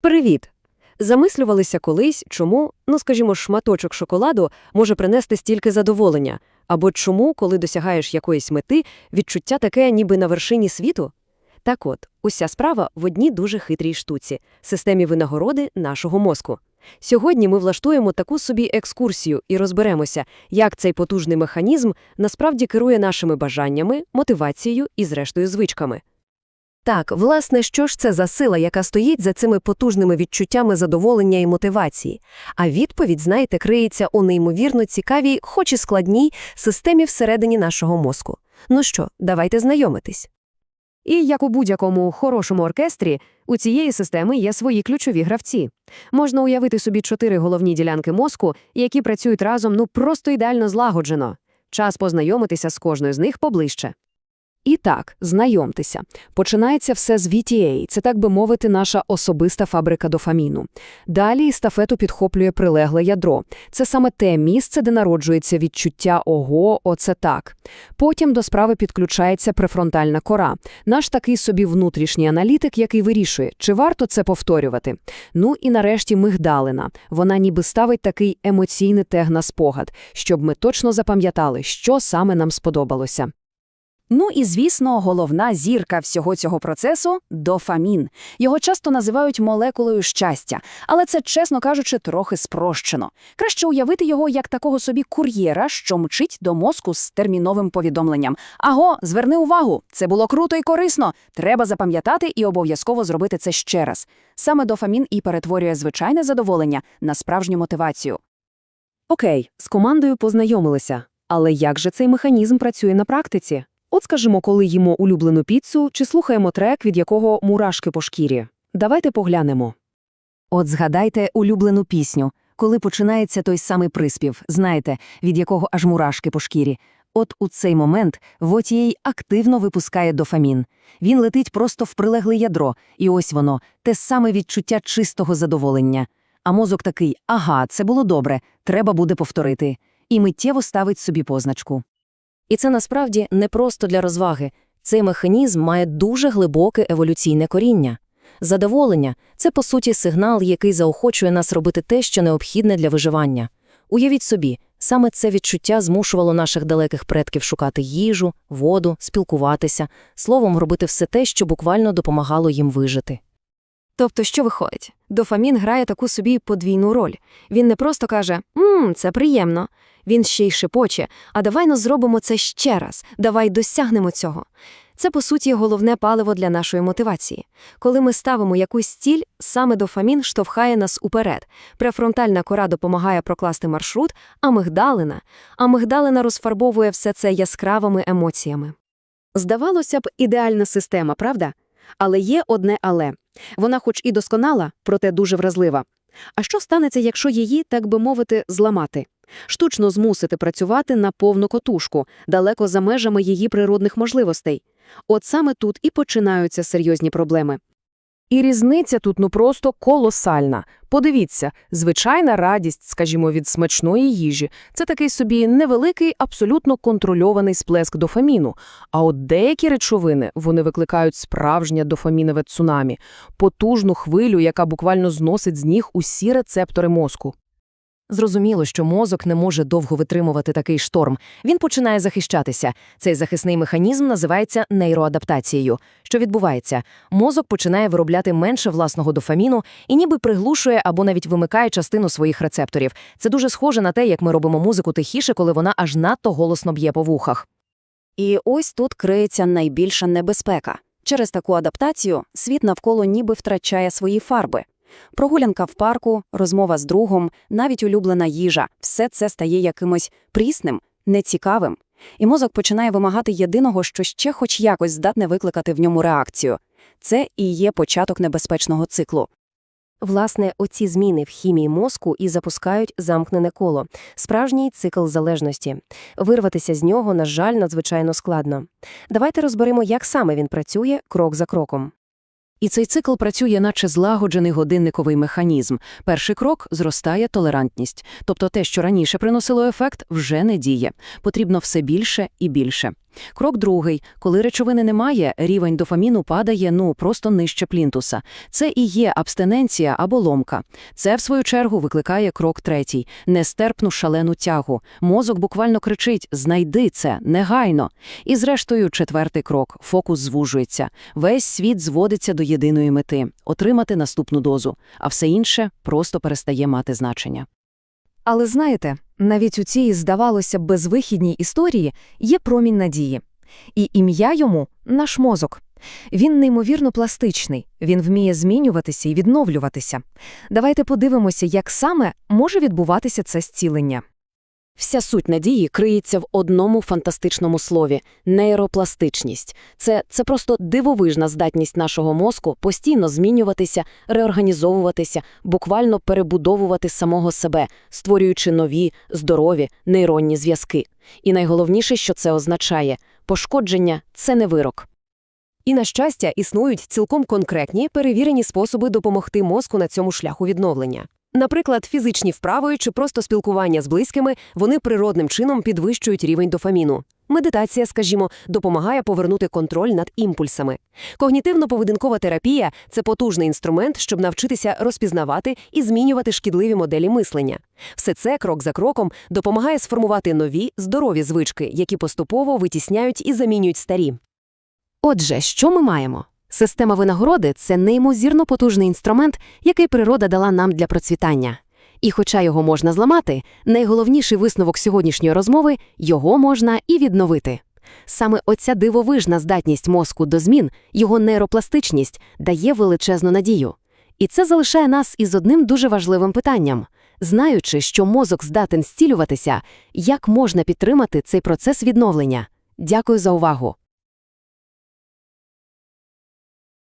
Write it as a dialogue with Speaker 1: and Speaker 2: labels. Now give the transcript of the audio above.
Speaker 1: Привіт! Замислювалися колись, чому, ну скажімо, шматочок шоколаду може принести стільки задоволення, або чому, коли досягаєш якоїсь мети, відчуття таке, ніби на вершині світу? Так от, уся справа в одній дуже хитрій штуці – системі винагороди нашого мозку. Сьогодні ми влаштуємо таку собі екскурсію і розберемося, як цей потужний механізм насправді керує нашими бажаннями, мотивацією і, зрештою, звичками. Так, власне, що ж це за сила, яка стоїть за цими потужними відчуттями задоволення і мотивації? А відповідь, знаєте, криється у неймовірно цікавій, хоч і складній, системі всередині нашого мозку. Ну що, давайте знайомитись. І як у будь-якому хорошому оркестрі, у цієї системи є свої ключові гравці. Можна уявити собі чотири головні ділянки мозку, які працюють разом ну просто ідеально злагоджено. Час познайомитися з кожною з них поближче. І так, знайомтеся. Починається все з VTA, це, так би мовити, наша особиста фабрика дофаміну. Далі естафету підхоплює прилегле ядро. Це саме те місце, де народжується відчуття «ого, оце так». Потім до справи підключається префронтальна кора, наш такий собі внутрішній аналітик, який вирішує, чи варто це повторювати. Ну і нарешті мигдалина. Вона ніби ставить такий емоційний тег на спогад, щоб ми точно запам'ятали, що саме нам сподобалося.
Speaker 2: Ну і, звісно, головна зірка всього цього процесу – дофамін. Його часто називають молекулою щастя, але це, чесно кажучи, трохи спрощено. Краще уявити його як такого собі кур'єра, що мчить до мозку з терміновим повідомленням. Аго, зверни увагу, це було круто і корисно. Треба запам'ятати і обов'язково зробити це ще раз. Саме дофамін і перетворює звичайне задоволення на справжню мотивацію.
Speaker 1: Окей, з командою познайомилися. Але як же цей механізм працює на практиці? От скажімо, коли їмо улюблену піцу чи слухаємо трек, від якого мурашки по шкірі. Давайте поглянемо.
Speaker 3: От згадайте улюблену пісню, коли починається той самий приспів, знаєте, від якого аж мурашки по шкірі. От у цей момент Вотієй активно випускає дофамін. Він летить просто в прилегле ядро, і ось воно, те саме відчуття чистого задоволення. А мозок такий ага, це було добре, треба буде повторити. І миттєво ставить собі позначку.
Speaker 4: І це насправді не просто для розваги. Цей механізм має дуже глибоке еволюційне коріння. Задоволення це, по суті, сигнал, який заохочує нас робити те, що необхідне для виживання. Уявіть собі, саме це відчуття змушувало наших далеких предків шукати їжу, воду, спілкуватися, словом, робити все те, що буквально допомагало їм вижити.
Speaker 1: Тобто, що виходить? Дофамін грає таку собі подвійну роль. Він не просто каже «Ммм, це приємно». Він ще й шепоче, а давай ну зробимо це ще раз, давай досягнемо цього. Це, по суті, головне паливо для нашої мотивації. Коли ми ставимо якусь ціль, саме дофамін штовхає нас уперед. Префронтальна кора допомагає прокласти маршрут, а мигдалина, а мигдалина розфарбовує все це яскравими емоціями. Здавалося б, ідеальна система, правда? Але є одне але. Вона хоч і досконала, проте дуже вразлива. А що станеться, якщо її, так би мовити, зламати? Штучно змусити працювати на повну котушку, далеко за межами її природних можливостей. От саме тут і починаються серйозні проблеми.
Speaker 5: І різниця тут ну просто колосальна. Подивіться, звичайна радість, скажімо, від смачної їжі – це такий собі невеликий, абсолютно контрольований сплеск дофаміну. А от деякі речовини, вони викликають справжнє дофамінове цунамі, потужну хвилю, яка буквально зносить з ніг усі рецептори мозку.
Speaker 4: Зрозуміло, що мозок не може довго витримувати такий шторм. Він починає захищатися. Цей захисний механізм називається нейроадаптацією. Що відбувається? Мозок починає виробляти менше власного дофаміну і ніби приглушує або навіть вимикає частину своїх рецепторів. Це дуже схоже на те, як ми робимо музику тихіше, коли вона аж надто голосно б'є по вухах.
Speaker 2: І ось тут криється найбільша небезпека. Через таку адаптацію світ навколо ніби втрачає свої фарби. Прогулянка в парку, розмова з другом, навіть улюблена їжа – все це стає якимось прісним, нецікавим. І мозок починає вимагати єдиного, що ще хоч якось здатне викликати в ньому реакцію. Це і є початок небезпечного циклу.
Speaker 4: Власне, оці зміни в хімії мозку і запускають замкнене коло, справжній цикл залежності. Вирватися з нього, на жаль, надзвичайно складно. Давайте розберемо, як саме він працює крок за кроком.
Speaker 3: І цей цикл працює, наче злагоджений годинниковий механізм. Перший крок зростає толерантність, тобто те, що раніше приносило ефект, вже не діє. Потрібно все більше і більше. Крок другий. Коли речовини немає, рівень дофаміну падає, ну, просто нижче плінтуса. Це і є абстиненція або ломка. Це, в свою чергу, викликає крок третій – нестерпну шалену тягу. Мозок буквально кричить «знайди це, негайно». І зрештою, четвертий крок – фокус звужується. Весь світ зводиться до єдиної мети – отримати наступну дозу, а все інше просто перестає мати значення.
Speaker 1: Але знаєте, навіть у цій, здавалося безвихідній історії є промінь надії. І ім'я йому – наш мозок. Він неймовірно пластичний, він вміє змінюватися і відновлюватися. Давайте подивимося, як саме може відбуватися це зцілення.
Speaker 4: Вся суть надії криється в одному фантастичному слові – нейропластичність. Це, це просто дивовижна здатність нашого мозку постійно змінюватися, реорганізовуватися, буквально перебудовувати самого себе, створюючи нові, здорові нейронні зв'язки. І найголовніше, що це означає – пошкодження – це не вирок.
Speaker 1: І, на щастя, існують цілком конкретні, перевірені способи допомогти мозку на цьому шляху відновлення. Наприклад, фізичні вправи чи просто спілкування з близькими, вони природним чином підвищують рівень дофаміну. Медитація, скажімо, допомагає повернути контроль над імпульсами. Когнітивно-поведінкова терапія – це потужний інструмент, щоб навчитися розпізнавати і змінювати шкідливі моделі мислення. Все це, крок за кроком, допомагає сформувати нові, здорові звички, які поступово витісняють і замінюють старі.
Speaker 5: Отже, що ми маємо? Система винагороди – це неймовірно потужний інструмент, який природа дала нам для процвітання. І хоча його можна зламати, найголовніший висновок сьогоднішньої розмови – його можна і відновити. Саме оця дивовижна здатність мозку до змін, його нейропластичність, дає величезну надію. І це залишає нас із одним дуже важливим питанням. Знаючи, що мозок здатен зцілюватися, як можна підтримати цей процес відновлення? Дякую за увагу!